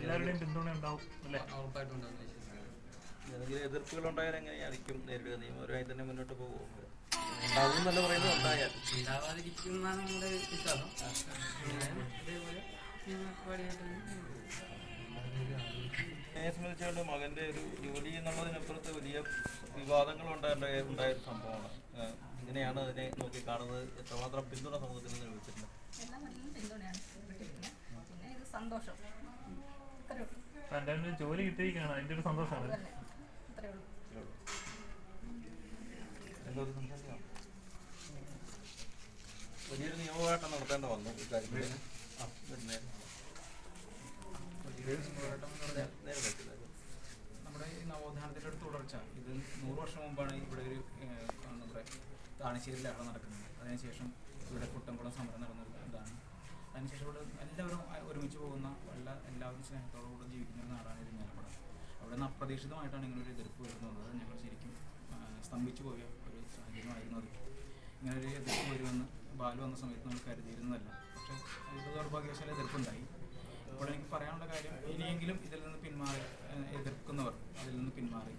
എല്ലാവരുടെയും പിന്തുണ ഉണ്ടാവും അല്ലേ? ഉറപ്പായിട്ടും എതിർപ്പുകൾ ഉണ്ടായാൽ എങ്ങനെയായിരിക്കും നേരിടുക? നിയമപരമായി തന്നെ മുന്നോട്ട് പോകും ഉണ്ടാവും എന്നല്ല പറയുന്നത് ഉണ്ടായാൽ. ഉണ്ടാവാതിരിക്കും നമ്മുടെ വിശ്വാസം. എന്നെ സംബന്ധിച്ചുകൊണ്ട് മകന്റെ ഒരു ജോലി എന്നുള്ളതിനപ്പുറത്ത് വലിയ വിവാദങ്ങൾ ഉണ്ടായ ഉണ്ടായ ഒരു സംഭവമാണ്. ഇങ്ങനെയാണ് എങ്ങനെയാണ് അതിനെ നോക്കി കാണുന്നത് എത്രമാത്രം പിന്തുണ സമൂഹത്തിൽ നിന്ന് ലഭിച്ചിട്ടുണ്ട്? എല്ലാം നല്ല പിന്തുണയാണ്. കിട്ടിയിരിക്കുന്നത് പിന്നെ ഇത് സന്തോഷം. തന്റെ ഒരു ജോലി കിട്ടിയിരിക്കുകയാണ് അതിന്റെ ഒരു സന്തോഷമാണ്. വലിയൊരു നിയമപോരാട്ടം നടത്തേണ്ട വന്നു. ഇക്കാര്യത്തിൽ നമ്മുടെ ഈ നവോത്ഥാനത്തിന്റെ ഒരു തുടർച്ച. ഇത് നൂറ് വർഷം മുമ്പാണ് ഇവിടെ ഒരു നമ്മുടെ എന്താ പറയുക നടക്കുന്നത്. അതിനുശേഷം ഇവിടെ കുട്ടംകുളം സമരം നടന്ന ഒരു ഇതാണ് അതിനുശേഷം ഇവിടെ എല്ലാവരും ഒരുമിച്ച് പോകുന്ന എല്ലാ എല്ലാവരും സ്നേഹത്തോടുകൂടെ ജീവിക്കുന്ന ഒരു നാടാണ് നിലപടം അവിടെ നിന്ന് അപ്രതീക്ഷിതമായിട്ടാണ് ഇങ്ങനെ ഒരു എതിർപ്പ് വരുന്നത്. ഞങ്ങൾ ശരിക്കും സ്തംഭിച്ചു പോയ ഒരു സാഹചര്യമായിരുന്നു അത്. ഇങ്ങനൊരു എതിർപ്പ് വരുമെന്ന് ബാലു വന്ന സമയത്ത് നമ്മൾ കരുതിയിരുന്നതല്ല. പക്ഷേ ഇത് ദൗർഭാഗ്യവശാല എതിർപ്പുണ്ടായി. അപ്പോൾ എനിക്ക് പറയാനുള്ള കാര്യം ഇനിയെങ്കിലും ഇതിൽ നിന്ന് പിന്മാറി എതിർക്കുന്നവർ അതിൽ നിന്ന് പിന്മാറി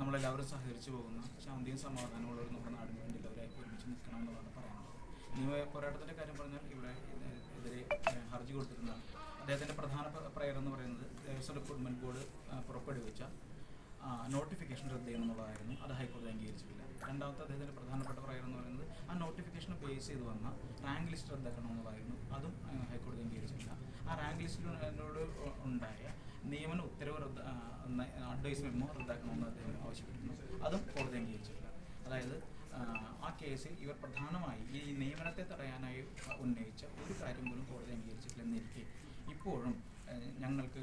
നമ്മളെല്ലാവരും സഹകരിച്ചു പോകുന്ന ശാന്തിയും സമാധാനമുള്ളവർ നമ്മുടെ നാടിന് വേണ്ടി എല്ലാവരും ഒരുമിച്ച് നിൽക്കണം എന്നുള്ളതാണ് പറയാനുള്ളത്. നിയമ പോരാട്ടത്തിന്റെ കാര്യം പറഞ്ഞാൽ ഇവിടെ ഇത് ഹർജി കൊടുത്തിരുന്നതാണ് അദ്ദേഹത്തിന്റെ പ്രധാന പ്രയർ എന്ന് പറയുന്നത് ദേവസ്വം റിക്രൂട്ട്മെന്റ് ബോർഡ് പുറപ്പെടുവിച്ച നോട്ടിഫിക്കേഷൻ റദ്ദ് ചെയ്യണം എന്നുള്ളതായിരുന്നു അത് ഹൈക്കോടതി അംഗീകരിച്ചിട്ടില്ല. രണ്ടാമത്തെ അദ്ദേഹത്തിന്റെ പ്രധാനപ്പെട്ട പ്രയർ എന്ന് പറയുന്നത് ആ നോട്ടിഫിക്കേഷൻ ബേസ് ചെയ്ത് വന്ന റാങ്ക് ലിസ്റ്റ് റദ്ദാക്കണം എന്നുള്ളതായിരുന്നു അതും ഹൈക്കോടതി അംഗീകരിച്ചിട്ടില്ല. ആ റാങ്ക് ലിസ്റ്റിനോട് ഉണ്ടായ നിയമന ഉത്തരവ് റദ്ദ അഡ്വൈസ് മെമ്മോ റദ്ദാക്കണമെന്ന് അദ്ദേഹം ആവശ്യപ്പെട്ടിരുന്നു. അതും കോടതി അംഗീകരിച്ചിട്ടില്ല. അതായത് ആ കേസിൽ ഇവർ പ്രധാനമായി ഈ നിയമനത്തെ തടയാനായി ഉന്നയിച്ച ഒരു കാര്യം പോലും കോടതി അംഗീകരിച്ചിട്ടില്ലെന്നിരിക്കെ ഇപ്പോഴും ഞങ്ങൾക്ക്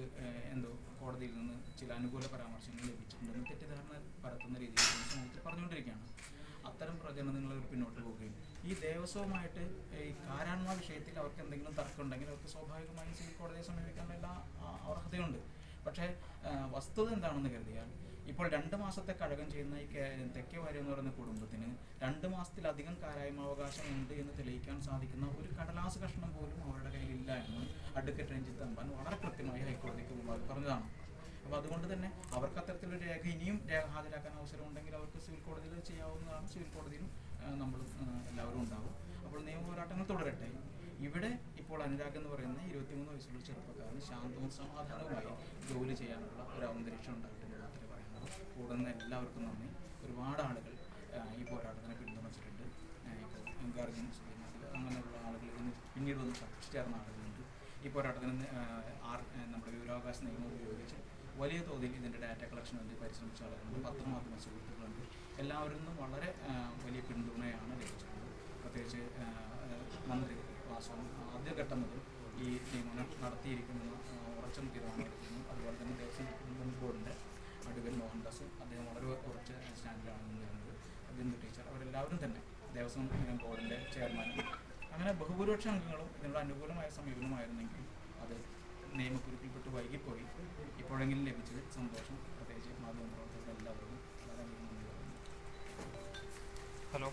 എന്തോ കോടതിയിൽ നിന്ന് ചില അനുകൂല പരാമർശങ്ങൾ ലഭിച്ചിട്ടുണ്ടെന്ന് തെറ്റിദ്ധാരണ പരത്തുന്ന രീതിയിൽ സമൂഹത്തിൽ പറഞ്ഞുകൊണ്ടിരിക്കുകയാണ്. അത്തരം പ്രചരണങ്ങൾ അവർ പിന്നോട്ട് പോവുകയും ഈ ദേവസ്വവുമായിട്ട് ഈ കാരാൺമ വിഷയത്തിൽ അവർക്ക് എന്തെങ്കിലും തർക്കം ഉണ്ടെങ്കിൽ അവർക്ക് സ്വാഭാവികമായും കോടതിയെ സമീപിക്കാനുള്ള എല്ലാ അർഹതയുണ്ട്. പക്ഷേ വസ്തുത എന്താണെന്ന് കരുതിയാൽ ഇപ്പോൾ രണ്ട് മാസത്തെ കഴകം ചെയ്യുന്ന ഈ തെക്കേ വാര്യം എന്ന് പറയുന്ന കുടുംബത്തിന് രണ്ട് മാസത്തിലധികം കാരായ്മാവകാശം ഉണ്ട് എന്ന് തെളിയിക്കാൻ സാധിക്കുന്ന ഒരു കടലാസ് കഷ്ണം പോലും അവരുടെ കയ്യിലില്ല എന്ന് അഡ്വക്കേറ്റ് രഞ്ജിത്ത് അമ്പാൻ വളരെ കൃത്യമായി ഹൈക്കോടതിക്ക് മുമ്പാകെ പറഞ്ഞതാണ്. അപ്പോൾ അതുകൊണ്ട് തന്നെ അവർക്ക് അത്തരത്തിലൊരു രേഖ ഇനിയും രേഖ ഹാജരാക്കാൻ അവസരം ഉണ്ടെങ്കിൽ അവർക്ക് സിവിൽ കോടതിയിൽ ചെയ്യാവുന്നതാണ്. സിവിൽ കോടതിയിലും നമ്മൾ എല്ലാവരും ഉണ്ടാവും. അപ്പോൾ നിയമ പോരാട്ടങ്ങൾ തുടരട്ടെ. ഇവിടെ ഇപ്പോൾ അനുരാഗ് എന്ന് പറയുന്ന ഇരുപത്തിമൂന്ന് വയസ്സുള്ള ചെറുപ്പക്കാരന് ശാന്തവും സമാധാനവുമായി ജോലി ചെയ്യാനുള്ള ഒരു അന്തരീക്ഷം പറയുന്നത് കൂടുന്ന എല്ലാവർക്കും നന്ദി. ഒരുപാട് ആളുകൾ ഈ പോരാട്ടത്തിനെ പിന്തുണച്ചിട്ടുണ്ട്. ഇപ്പോൾ ഗാർജൻ സുധീനാഥ് അങ്ങനെയുള്ള ആളുകൾ ഇതിന് പിന്നീട് വന്ന് ചേർന്ന ആളുകളുണ്ട് ഈ പോരാട്ടത്തിന് ആർ- നമ്മുടെ വിവരാവകാശ നിയമം ഉപയോഗിച്ച് വലിയ തോതിൽ ഇതിന്റെ ഡാറ്റ കളക്ഷൻ വേണ്ടി പരിശ്രമിച്ച ആളുകളുണ്ട്. പത്രമാധ്യമ സുഹൃത്തുക്കളുണ്ട്. എല്ലാവരിൽ നിന്നും വളരെ വലിയ പിന്തുണയാണ് ലഭിച്ചിട്ടുള്ളത്. പ്രത്യേകിച്ച് മന്ത്രി വാസവൻ ആദ്യഘട്ടം മുതൽ ഈ നിയമനം നടത്തിയിരിക്കുമെന്ന് ഉറച്ചു തീരുമാനമെടുക്കുന്നു അതുപോലെ തന്നെ റിക്രൂട്ട്മെന്റ് ബോർഡിന്റെ അഡ്വക്കേറ്റ് മോഹൻദാസ് അദ്ദേഹം വളരെ ഉറച്ച സ്റ്റാൻഡിലാണ് നിന്നിരുന്നത് ബിന്ദു ടീച്ചർ. അവരെല്ലാവരും തന്നെ ദേവസ്വം ബോർഡിന്റെ ചെയർമാനും. അങ്ങനെ ബഹുഭൂരിപക്ഷ അംഗങ്ങളും ഇതിനുള്ള അനുകൂലമായ സമീപനമായിരുന്നെങ്കിൽ അത് നിയമക്കുരുക്കിൽപ്പെട്ട് വൈകിപ്പോയി. ഇപ്പോഴെങ്കിലും ലഭിച്ചത് സന്തോഷം പ്രത്യേകിച്ച് മാധ്യമപ്രവർത്തകർ എല്ലാവർക്കും വളരെ നന്ദി പറയുന്നു. ഹലോ.